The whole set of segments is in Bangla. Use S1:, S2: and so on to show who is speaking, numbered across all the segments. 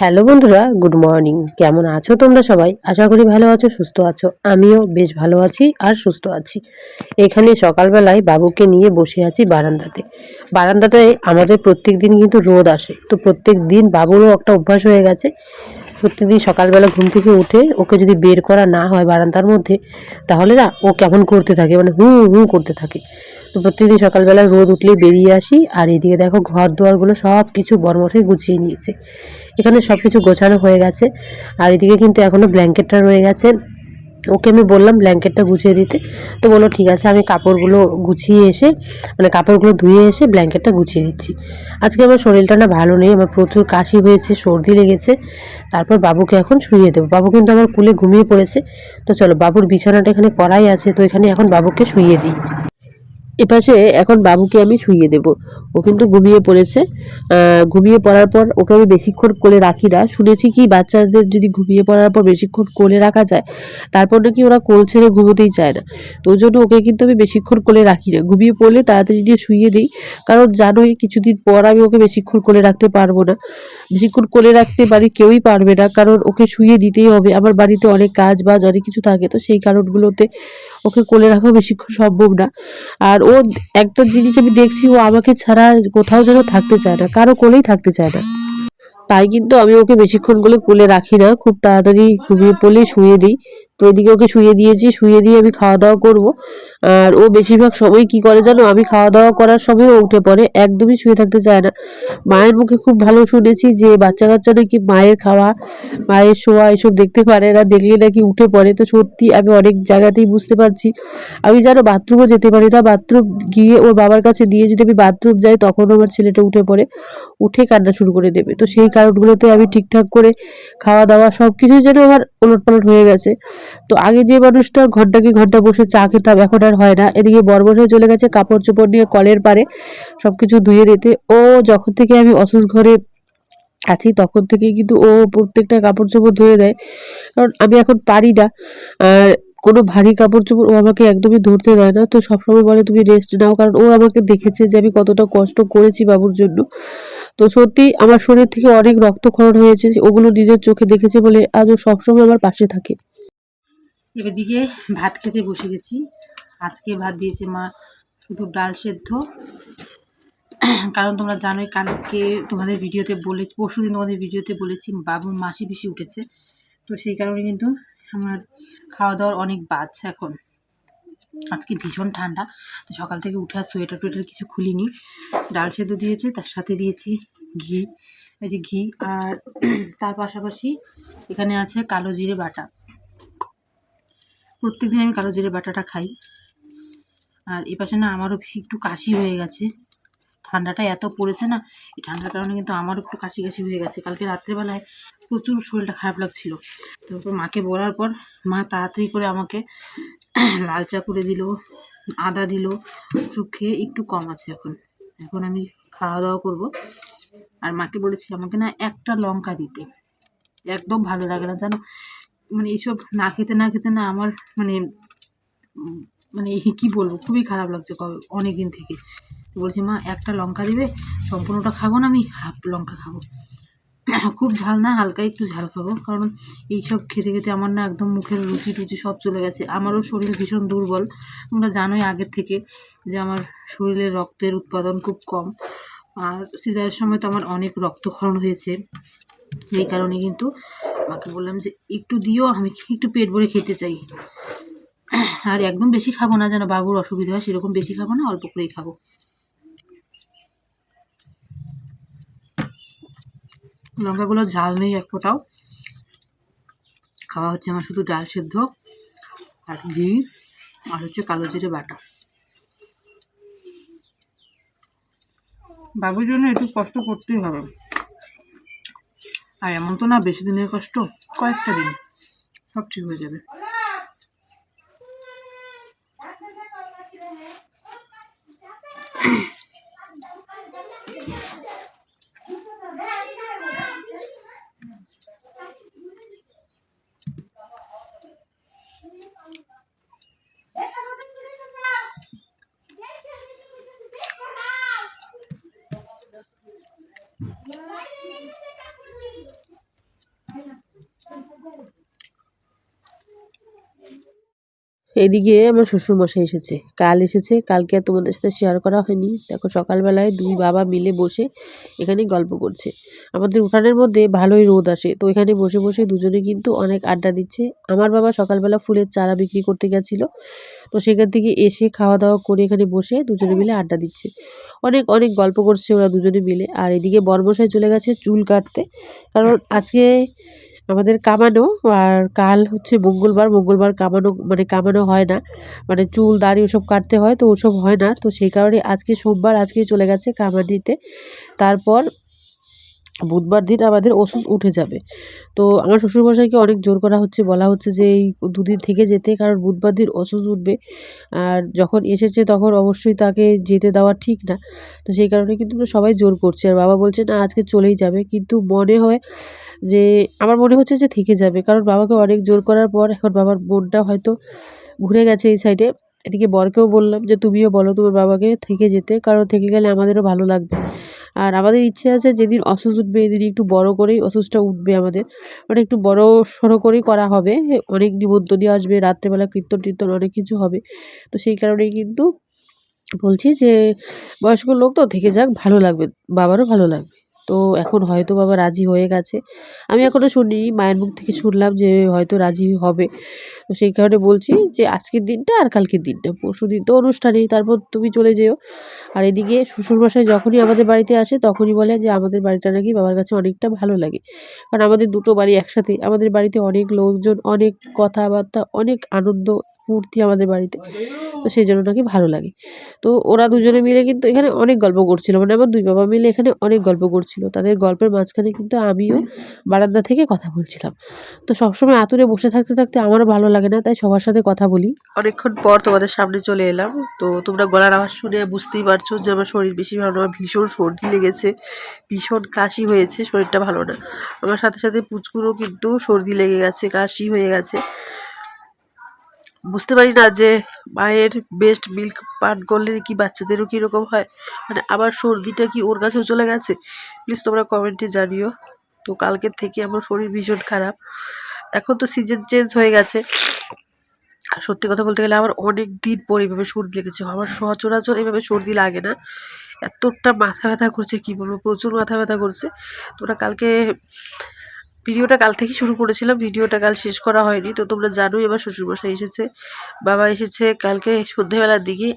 S1: হ্যালো বন্ধুরা, গুড মর্নিং। কেমন আছো তোমরা সবাই? আশা করি ভালো আছো, সুস্থ আছো। আমিও বেশ ভালো আছি আর সুস্থ আছি। এখানে সকালবেলায় বাবুকে নিয়ে বসে আছি বারান্দাতে। বারান্দাতে আমাদের প্রত্যেক দিন কিন্তু রোদ আসে। তো প্রত্যেক দিন বাবুরও একটা অভ্যাস হয়ে গেছে প্রত্যেকদিন সকালবেলা ঘুম থেকে উঠে ওকে যদি বের করা না হয় বারান্দার মধ্যে, তাহলে না ও কেমন করতে থাকে? মানে হু হু করতে থাকে। তো প্রত্যেকদিন সকালবেলা রোদ উঠলে বেরিয়ে আসি আর এদিকে দেখো ঘর দুয়ারগুলো সব কিছু বরমশাই গুছিয়ে নিয়েছে। এখানে সব কিছু গোছানো হয়ে গেছে। আর এদিকে কিন্তু এখনও ব্ল্যাঙ্কেটটা রয়ে গেছে। ওকে আমি বললাম ব্ল্যাঙ্কেটটা গুছিয়ে দিতে। তো বলল, ঠিক আছে, আমি কাপড়গুলো গুছিয়ে এসে মানে কাপড়গুলো ধুয়ে এসে ব্ল্যাঙ্কেটটা গুছিয়ে দিচ্ছি। আজকে আমার শরীরটা না ভালো নেই, আমার প্রচুর কাশি হয়েছে, সর্দি লেগেছে। তারপর বাবুকে এখন শুইয়ে দেবো। বাবু কিন্তু আমার কুলে ঘুমিয়ে পড়েছে। তো চলো, বাবুর বিছানাটা এখানে করাই আছে। তো এখানে এখন বাবুকে শুইয়ে দিই। এপাশে এখন বাবুকে আমি শুইয়ে দেব। ও কিন্তু ঘুমিয়ে পড়েছে। ঘুমিয়ে পড়ার পর ওকে আমি বেশিক্ষণ কোলে রাখি না। শুনেছি কি বাচ্চাদের যদি ঘুমিয়ে পড়ার পর বেশিক্ষণ কোলে রাখা যায়, তারপর নাকি ওরা কোল ছেড়ে ঘুমোতেই চায় না। তো জন্য ওকে কিন্তু আমি বেশিক্ষণ কোলে রাখি না। ঘুমিয়ে পড়লে তাড়াতাড়ি নিয়ে শুইয়ে দিই। কারণ জানোই কিছুদিন পর আমি ওকে বেশিক্ষণ কোলে রাখতে পারব না। বেশিক্ষণ কোলে রাখতে বাড়ি কেউই পারবে না। কারণ ওকে শুইয়ে দিতেই হবে। আমার বাড়িতে অনেক কাজ বাজ, অনেক কিছু থাকে। তো সেই কারণগুলোতে ওকে কোলে রাখা বেশিক্ষণ সম্ভব না। আর ও একটা জিনিস আমি দেখছি, ও আমাকে ছাড়া কোথাও যেন থাকতে চায় না, কারও কোলেই থাকতে চায় না। তাই কিন্তু আমি ওকে বেশিক্ষণ করে কোলে রাখি না, খুব তাড়াতাড়ি ঘুমিয়ে পড়লেই শুয়ে দিই। তো এদিকে ওকে শুয়ে দিয়েছি শুয়ে দিয়ে আমি খাওয়া দাওয়া করব। আর ও বেশিরভাগ সময় কি করে জানো? আমি খাওয়া দাওয়া করার সময় উঠে পড়ে, একদমই শুয়ে থাকতে চায় না। মায়ের মুখে খুব ভালো শুনেছি যে বাচ্চা কাচ্চা নাকি মায়ের খাওয়া, মায়ের শোয়া এসব দেখতে পারে না, দেখলে নাকি উঠে পড়ে। তো সত্যি আমি অনেক জায়গাতেই বুঝতে পারছি। আমি জানো বাথরুমও যেতে পারি না, বাথরুম গিয়ে ওর বাবার কাছে দিয়ে যদি আমি বাথরুম যাই, তখন আমার ছেলেটা উঠে পড়ে, উঠে কান্না শুরু করে দেবে। তো সেই কারণগুলোতে আমি ঠিকঠাক করে খাওয়া দাওয়া সব কিছুই যেন আমার ওলট পালট হয়ে গেছে। তো আগে যে মানুষটা ঘণ্টা কি ঘণ্টা বসে চা খেতাম, এখন আর হয় না। এদিকে বরবসে চলে গেছে কাপড় চোপড় নিয়ে কলের পারে সব কিছু ধুয়ে দিতে। ও যখন থেকে আমি অসুস্থ ঘরে আছি, তখন থেকে কিন্তু ও প্রত্যেকটা কাপড় চোপড় ধুয়ে দেয়। কারণ আমি এখন পারি না। কোনো ভারী কাপড় চোপড় ও আমাকে একদমই ধরতে দেয় না। তো সবসময় বলে, তুমি রেস্ট নাও। কারণ ও আমাকে দেখেছে যে আমি কতটা কষ্ট করেছি বাবুর জন্য। তো সত্যি আমার শরীর থেকে অনেক রক্তক্ষরণ হয়েছে, ওগুলো নিজের চোখে দেখেছে বলে আজ ও সবসময় আমার পাশে থাকে।
S2: এদিকে ভাত খেতে বসে গেছি। আজকে ভাত দিয়েছে মা শুধু ডাল সেদ্ধ। কারণ তোমরা জানোই, কালকে তোমাদের ভিডিওতে বলে পরশু দিন তোমাদের ভিডিওতে বলেছি, বাবুর মাসি পিসি উঠেছে। তো সেই কারণে কিন্তু আমার খাওয়া দাওয়ার অনেক বাজ এখন। আজকে ভীষণ ঠান্ডা, তো সকাল থেকে উঠে আর সোয়েটার টোয়েটার কিছু খুলিনি। ডাল সেদ্ধ দিয়েছে, তার সাথে দিয়েছি ঘি, এই যে ঘি আর তার পাশাপাশি এখানে আছে কালো জিরে বাটা। প্রত্যেকদিন আমি কালো জিরে বাটাটা খাই। আর এ পাশে না আমারও একটু কাশি হয়ে গেছে। ঠান্ডাটা এত পড়েছে না, এই ঠান্ডার কারণে কিন্তু আমারও একটু কাশি কাশি হয়ে গেছে। কালকে রাত্রেবেলায় প্রচুর শরীরটা খারাপ লাগছিল। তারপর মাকে বলার পর মা তাড়াতাড়ি করে আমাকে লাল চা করে দিল, আদা দিল ওষুধ খেয়ে একটু কম আছে এখন। এখন আমি খাওয়া দাওয়া করব। আর মাকে বলেছি আমাকে না একটা লঙ্কা দিতে। একদম ভালো লাগে না, জানো? মানে এইসব না খেতে না খেতে না আমার মানে মানে কী বলব, খুবই খারাপ লাগছে অনেক দিন থেকে। বলছি, মা, একটা লঙ্কা দিবে, সম্পূর্ণটা খাব না, আমি হাফ লঙ্কা খাব। খুব ঝাল না, হালকা একটু ঝাল খাব, কারণ এইসব খেতে খেতে আমার না একদম মুখের রুচি টুচি সব চলে গেছে। আমারও শরীর ভীষণ দুর্বল। তোমরা জানোই আগের থেকে যে আমার শরীরে রক্তের উৎপাদন খুব কম। আর সিজারের সময় তো আমার অনেক রক্তক্ষরণ হয়েছে। এই কারণে কিন্তু মাকে বললাম যে, একটু দিও, আমি একটু পেট ভরে খেতে চাই। আর একদম বেশি খাব না যেন বাবুর অসুবিধা হয়, সেরকম বেশি খাব না, অল্প করেই খাব। লঙ্কাগুলো ঝাল নেই এক ফোঁটাও। খাওয়া হচ্ছে আমার শুধু ডাল সেদ্ধ আর ঘি আর হচ্ছে কালো জিরে বাটা। বাবুর জন্য একটু কষ্ট করতেই হবে। আর এমন তো না বেশি দিনের কষ্ট কয়েকটা দিন সব ঠিক হয়ে যাবে।
S1: এদিকে আমার শ্বশুরমশাই এসেছে। কাল এসেছে, কালকে আর তোমাদের সাথে শেয়ার করা হয়নি। দেখো সকালবেলায় দুই বাবা মিলে বসে এখানে গল্প করছে। আমাদের উঠানের মধ্যে ভালোই রোদ আসে, তো এখানে বসে বসে দুজনে কিন্তু অনেক আড্ডা দিচ্ছে। আমার বাবা সকালবেলা ফুলের চারা বিক্রি করতে গেছিল, তো সেখান থেকে এসে খাওয়া দাওয়া করে এখানে বসে দুজনে মিলে আড্ডা দিচ্ছে। অনেক অনেক গল্প করছে ওরা দুজনে মিলে। আর এদিকে বর্মশাই চলে গেছে চুল কাটতে, কারণ আজকে আমাদের কামানো আর কাল হচ্ছে মঙ্গলবার মঙ্গলবার কামানো মানে কামানো হয় না। মানে চুল, দাড়ি ওসব কাটতে হয়, তো ওসব হয় না। তো সেই কারণে আজকে সোমবার আজকে চলে গেছে কামানিতে। তারপর বুধবার দিন আমাদের ওষুধ উঠে যাবে। তো আমার শ্বশুরমশাইকে অনেক জোর করা হচ্ছে, বলা হচ্ছে যে এই দুদিন থেকে যেতে, কারণ বুধবার দিন ওষুধ উঠবে। আর যখন এসেছে তখন অবশ্যই তাকে যেতে দেওয়া ঠিক না। তো সেই কারণে কিন্তু সবাই জোর করছে। আর বাবা বলছে, না, আজকে চলেই যাবে। কিন্তু মনে হয় যে, আমার মনে হচ্ছে যে থেকে যাবে। কারণ বাবাকে অনেক জোর করার পর এখন বাবার মনটা হয়তো ঘুরে গেছে এই সাইডে এদিকে বরকেও বললাম যে, তুমিও বলো তোমার বাবাকে থেকে যেতে, কারণ থেকে গেলে আমাদেরও ভালো লাগবে। আর আমাদের ইচ্ছে আছে যেদিন অসুস উঠবে, এদিন একটু বড় করেই অসুসটা উঠবে আমাদের। মানে একটু বড় সড়ো করেই করা হবে। অনেক নিমন্ত্রণী আসবে, রাত্রেবেলা কীর্তন টীর্তন অনেক কিছু হবে। তো সেই কারণেই কিন্তু বলছি যে, বয়স্ক লোক তো থেকে যাক, ভালো লাগবে, বাবারও ভালো লাগবে। তো এখন হয়তো বাবা রাজি হয়ে গেছে। আমি এখনও শুনিনি, মায়ের মুখ থেকে শুনলাম যে হয়তো রাজি হবে। তো সেই কারণে বলছি যে আজকের দিনটা আর কালকের দিনটা। পরশু দিন তো অনুষ্ঠানেই তারপর তুমি চলে যেও। আর এদিকে শ্বশুরমশাই যখনই আমাদের বাড়িতে আসে, তখনই বলে যে আমাদের বাড়িটা নাকি বাবার কাছে অনেকটা ভালো লাগে। কারণ আমাদের দুটো বাড়ি একসাথে, আমাদের বাড়িতে অনেক লোকজন, অনেক কথাবার্তা, অনেক আনন্দ ফুর্তি আমাদের বাড়িতে। তো সেই জন্য নাকি ভালো লাগে। তো ওরা দুজনে মিলে কিন্তু এখানে অনেক গল্প করছিল। মানে আমার দুই বাবা মিলে এখানে অনেক গল্প করছিল। তাদের গল্পের মাঝখানে কিন্তু আমিও বারান্দা থেকে কথা বলছিলাম। তো সবসময় আতুরে বসে থাকতে থাকতে আমারও ভালো লাগে না, তাই সবার সাথে কথা বলি। অনেকক্ষণ পর তোমাদের সামনে চলে এলাম। তো তোমরা গলার আওয়াজ শুনে বুঝতেই পারছ যে আমার শরীর বেশি ভালো না, ভীষণ সর্দি লেগেছে, ভীষণ কাশি হয়েছে, শরীরটা ভালো না। আমার সাথে সাথে পুচকুরও কিন্তু সর্দি লেগে গেছে, কাশি হয়ে গেছে। বুঝতে পারি না যে মায়ের বেস্ট মিল্ক পান করলে কি বাচ্চাদেরও কীরকম হয়? মানে আবার সর্দিটা কি ওর কাছেও চলে গেছে? প্লিজ তোমরা কমেন্টে জানিও। তো কালকের থেকে আমার শরীর ভীষণ খারাপ। এখন তো সিজন চেঞ্জ হয়ে গেছে। আর সত্যি কথা বলতে গেলে আমার অনেক দিন পর এইভাবে সর্দি লেগেছে। আমার সচরাচর এভাবে সর্দি লাগে না। এতটা মাথা ব্যথা করছে, কী বলব? প্রচুর মাথা ব্যথা করছে। তোমরা কালকে ভিডিওটা কাল থেকে শুরু করেছিলাম, ভিডিওটা কাল শেষ করা হয়নি। তো তোমরা জানোই এবার শ্বশুরমশাই এসেছে, বাবা এসেছে কালকে সন্ধেবেলার দিকে।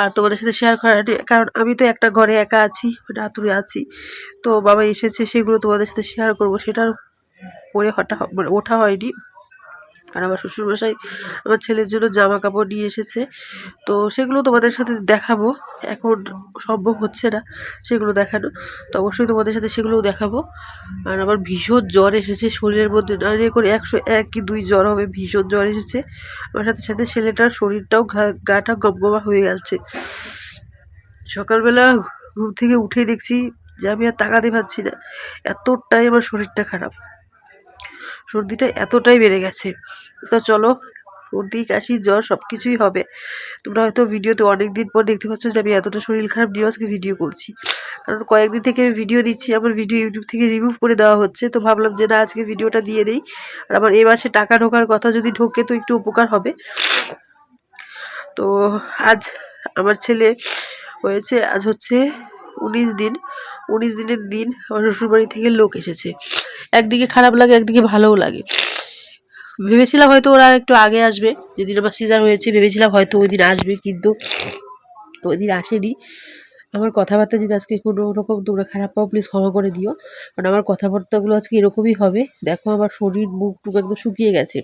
S1: আর তোমাদের সাথে শেয়ার করা হয়নি কারণ আমি তো একটা ঘরে একা আছি মানে আতুরে আছি। তো বাবা এসেছে, সেগুলো তোমাদের সাথে শেয়ার করব সেটার করে হঠাৎ মানে ওঠা হয়নি। আর আমার শ্বশুরমশাই আমার ছেলের জন্য জামা কাপড় নিয়ে এসেছে। তো সেগুলো তোমাদের সাথে দেখাবো। এখন সম্ভব হচ্ছে না সেগুলো দেখানো। তো অবশ্যই তোমাদের সাথে সেগুলোও দেখাবো। আর আমার ভীষণ জ্বর এসেছে শরীরের মধ্যে। নয় করে একশো এক কি দুই জ্বর হবে, ভীষণ জ্বর এসেছে। আমার সাথে সাথে ছেলেটার শরীরটাও গাটা গমগমা হয়ে যাচ্ছে। সকালবেলা ঘুম থেকে উঠেই দেখছি যে আমি আর তাকাতে পারছি না। এতটাই আমার শরীরটা খারাপ। সর্দিটা এতটাই বেড়ে গেছে। তো চলো, সর্দি, কাশি, জ্বর সব কিছুই হবে। তোমরা হয়তো ভিডিওতে অনেক দিন পর দেখতে পাচ্ছ যে আমি এতটা শরীর খারাপ নিয়ে আজকে ভিডিও করছি। কারণ কয়েকদিন থেকে আমি ভিডিও দিচ্ছি, আমার ভিডিও ইউটিউব থেকে রিমুভ করে দেওয়া হচ্ছে। তো ভাবলাম যে না, আজকে ভিডিওটা দিয়ে দিই। আর আমার এই মাসে টাকা ঢোকার কথা যদি ঢোকে তো একটু উপকার হবে। তো আজ আমার ছেলে হয়েছে, আজ হচ্ছে উনিশ দিন। উনিশ দিনের দিন আমার শ্বশুরবাড়ি থেকে লোক এসেছে। একদিকে খারাপ লাগে, একদিকে ভালোও লাগে। ভেবেছিলাম হয়তো ওরা একটু আগে আসবে। যেদিন আমার সিজার হয়েছে, ভেবেছিলাম হয়তো ওই দিন আসবে, কিন্তু ওই দিন আসেনি। আমার কথাবার্তা যদি আজকে কোনো রকম তোমরা খারাপ পাও প্লিজ ক্ষমা করে দিও। কারণ আমার কথাবার্তাগুলো আজকে এরকমই হবে। দেখো আমার শরীর মুখ টুক একদম শুকিয়ে গেছে।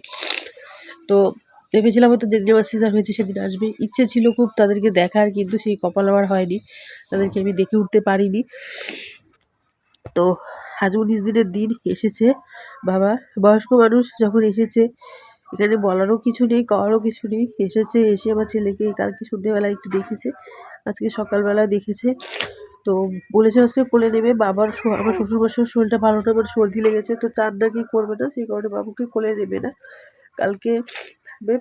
S1: তো ভেবেছিলাম হয়তো যেদিন আমার সিজার হয়েছে, সেদিন আসবে। ইচ্ছে ছিল খুব তাদেরকে দেখার, কিন্তু সেই কপাল আমার হয়নি। তাদেরকে আমি দেখে উঠতে পারিনি। তো আজ উনিশ দিনের দিন এসেছে। বাবা, বয়স্ক মানুষ যখন এসেছে, এখানে বলারও কিছু নেই করারও কিছু নেই। এসেছে, এসে আমার ছেলেকে কালকে সন্ধ্যেবেলায় একটু দেখেছে, আজকে সকালবেলা দেখেছে। তো বলেছে আজকে কোলে নেবে, বাবার আমার শ্বশুরমশাইয়ের শরীরটা ভালো না মানে সর্দি লেগেছে, তো চান না কি করবে না, সেই কারণে বাবুকে কোলে নেবে না। কালকে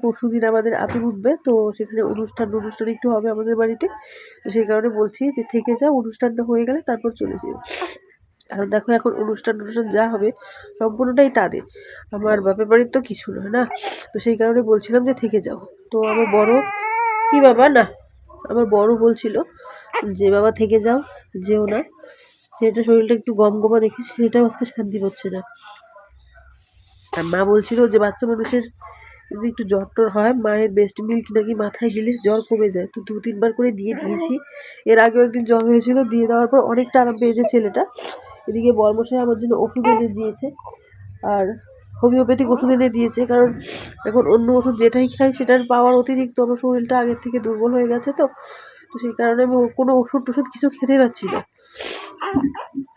S1: পরশু দিন আমাদের আতুর উঠবে, তো সেখানে অনুষ্ঠান অনুষ্ঠান একটু হবে আমাদের বাড়িতে। তো সেই কারণে বলছি যে, থেকে যাও, অনুষ্ঠানটা হয়ে গেলে তারপর চলে যেও। কারণ দেখো এখন অনুষ্ঠান অনুষ্ঠান যা হবে সম্পূর্ণটাই তাদের। আমার বাপের বাড়ির তো কিছু নয় না? তো সেই কারণে বলছিলাম যে থেকে যাও। তো আমার বড়, কি বাবা? না, আমার বড় বলছিল যে, বাবা, থেকে যাও, যেও না। ছেলেটা শরীরটা একটু গম গমা দেখে ছেলেটাও আজকে শান্তি পাচ্ছে না। আর মা বলছিল যে, বাচ্চা মানুষের যদি একটু জ্বর টর হয়, মায়ের বেস্ট মিল্ক নাকি মাথায় দিলে জ্বর কমে যায়। তো দু তিনবার করে দিয়ে দিয়েছি। এর আগেও একদিন জ্বর হয়েছিল, দিয়ে দেওয়ার পর অনেকটা আরাম পেয়েছে ছেলেটা। এদিকে বর্মশাই আমার জন্য ওষুধ এনে দিয়েছে। আর হোমিওপ্যাথিক ওষুধ এনে দিয়েছে, কারণ এখন অন্য ওষুধ যেটাই খাই সেটার পাওয়ার অতিরিক্ত। আমার শরীরটা আগের থেকে দুর্বল হয়ে গেছে তো তো সেই কারণে আমি কোনো ওষুধ টষুধ কিছু খেতে পাচ্ছি না।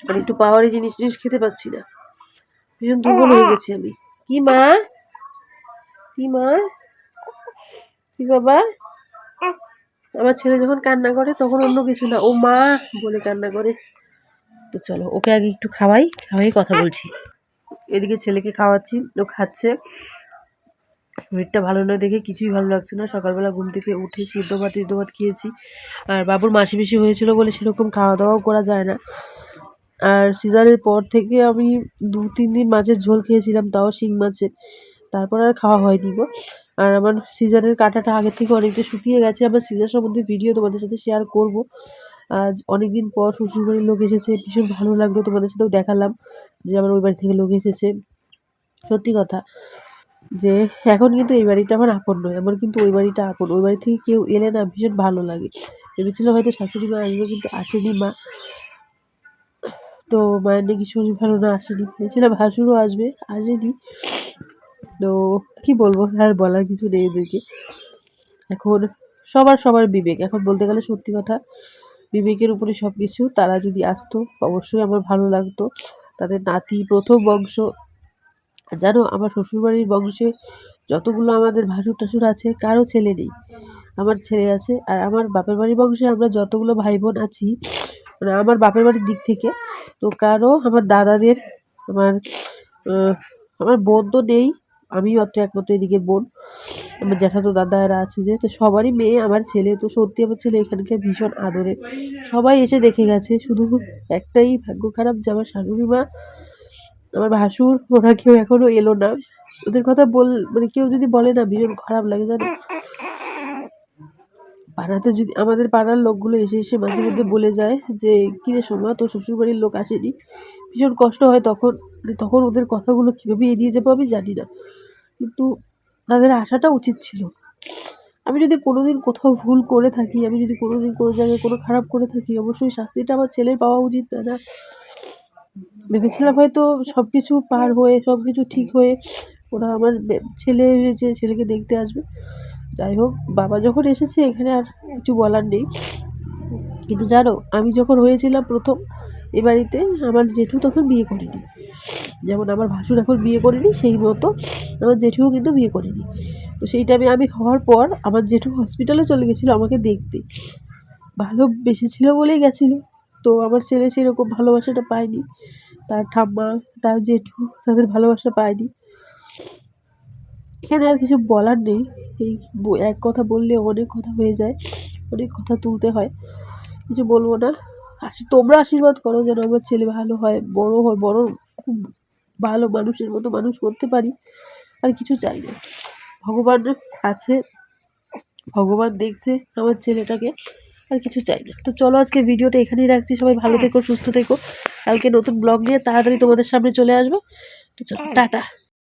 S1: আর একটু পাওয়ারি জিনিস জিনিস খেতে পাচ্ছি না। ভীষণ দুর্বল হয়ে গেছি আমি। কি মা? কি মা? কি বাবা? আমার ছেলে যখন কান্না করে তখন অন্য কিছু না। ও মা বলে কান্না করে। তো চলো, ওকে আগে একটু খাওয়াই খাওয়াই কথা বলছি। এদিকে ছেলেকে খাওয়াচ্ছি, ও খাচ্ছে। শরীরটা ভালো নয় দেখে, কিছুই ভালো লাগছে না। সকালবেলা ঘুম থেকে উঠে সিদ্ধ ভাত সিদ্ধ ভাত খেয়েছি। আর বাবুর মাসি বেশি হয়েছিল বলে সেরকম খাওয়া দাওয়াও করা যায় না। আর সিজারের পর থেকে আমি দু, তিন দিন মাছের ঝোল খেয়েছিলাম, তাও শিং মাছের। তারপর আর খাওয়া হয়নি গো। আর আমার সিজারের কাঁটাটা আগের থেকে অনেকটা শুকিয়ে গেছে। আমার সিজার সম্বন্ধে ভিডিও তোমাদের সাথে শেয়ার করব। আজ অনেকদিন পর শ্বশুরবাড়ির লোক এসেছে। ভীষণ ভালো লাগল তোমাদের সাথেও দেখালাম যে আমার ওই বাড়ি থেকে লোক এসেছে। সত্যি কথা যে এখন কিন্তু এই বাড়িটা আমার আপন নয়, আমার কিন্তু ওই বাড়িটা আপন। ওই বাড়ি থেকে কেউ এলে না ভীষণ ভালো লাগে। ভেবেছিলাম হয়তো শাশুড়ি মা আসবে, কিন্তু আসেনি মা। তো মায়ের নাকি শরীর ভালো না, আসেনি। ভেবেছিলাম ভাসুরও আসবে, আসেনি। তো কি বলব, আর বলার কিছু নেই এদেরকে। এখন সবার সবার বিবেক। এখন বলতে গেলে সত্যি কথা বিবেকের উপরে সব কিছু তারা যদি আসতো, অবশ্যই আমার ভালো লাগতো। তাদের নাতি প্রথম বংশ। জানো, আমার শ্বশুরবাড়ির বংশে যতগুলো আমাদের ভাসুর টাসুর আছে, কারও ছেলে নেই। আমার ছেলে আছে, আর আমার বাপের বাড়ির বংশে আমরা যতগুলো ভাই বোন আছি মানে আমার বাপের বাড়ির দিক থেকে, তো কারও আমার দাদাদের, আমার আমার বোন তো নেই আমি মাত্র একমাত্র এদিকে বোন, আমার জ্যাঠাতো দাদা এরা আছে যে, তো সবারই মেয়ে, আমার ছেলে, তো সত্যি আমার ছেলে এখানকার ভীষণ আদরে। সবাই এসে দেখে গেছে, শুধু একটাই ভাগ্য খারাপ যে আমার শাশুড়ি মা, আমার ভাসুর, ওরা কেউ এখনও এলো না। ওদের কথা বল মানে কেউ যদি বলে না, ভীষণ খারাপ লাগে জানো? পাড়াতে যদি, আমাদের পাড়ার লোকগুলো এসে এসে মাঝে মধ্যে বলে যায় যে, কিরে সময় তোর শ্বশুরবাড়ির লোক আসেনি? ভীষণ কষ্ট হয় তখন তখন ওদের কথাগুলো কীভাবে এড়িয়ে যাব আমি জানি না। কিন্তু তাদের আসাটা উচিত ছিল। আমি যদি কোনোদিন কোথাও ভুল করে থাকি, আমি যদি কোনোদিন কোনো জায়গায় কোনো খারাপ করে থাকি, অবশ্যই শাস্তিটা আমার ছেলের পাওয়া উচিত, না না। ভেবেছিলাম হয়তো সব কিছু পার হয়ে সব কিছু ঠিক হয়ে ওরা আমার ছেলে হয়েছে ছেলেকে দেখতে আসবে। যাই হোক, বাবা যখন এসেছে, এখানে আর কিছু বলার নেই। কিন্তু জানো, আমি যখন হয়েছিলাম প্রথম এ বাড়িতে আমার জেঠু তখন বিয়ে করেনি। যেমন আমার ভাসুর এখন বিয়ে করেনি, সেই মতো আমার জেঠুও কিন্তু বিয়ে করেনি। তো সেই টাইমে আমি হওয়ার পর আমার জেঠু হসপিটালে চলে গেছিল আমাকে দেখতে। ভালোবেসেছিল বলেই গেছিল। তো আমার ছেলে সেরকম ভালোবাসাটা পায়নি। তার ঠাম্মা, তার জেঠু তাদের ভালোবাসা পায়নি। এখানে আর কিছু বলার নেই। এই এক কথা বললে অনেক কথা হয়ে যায়, অনেক কথা তুলতে হয়। কিছু বলব না। তোমরা আশীর্বাদ করো যেন আমার ছেলে ভালো হয় বড় হয় বড় খুব ভালো মানুষের মতো মানুষ করতে পারি। আর কিছু চাই না। ভগবান আছে ভগবান দেখছে আমার ছেলেটাকে আর কিছু চাই না। তো চলো আজকে ভিডিওটা এখানেই রাখছি। সবাই ভালো থেকো সুস্থ থেকো। কালকে নতুন ব্লগ নিয়ে তাড়াতাড়ি তোমাদের সামনে চলে আসব। তো চলো টাটা।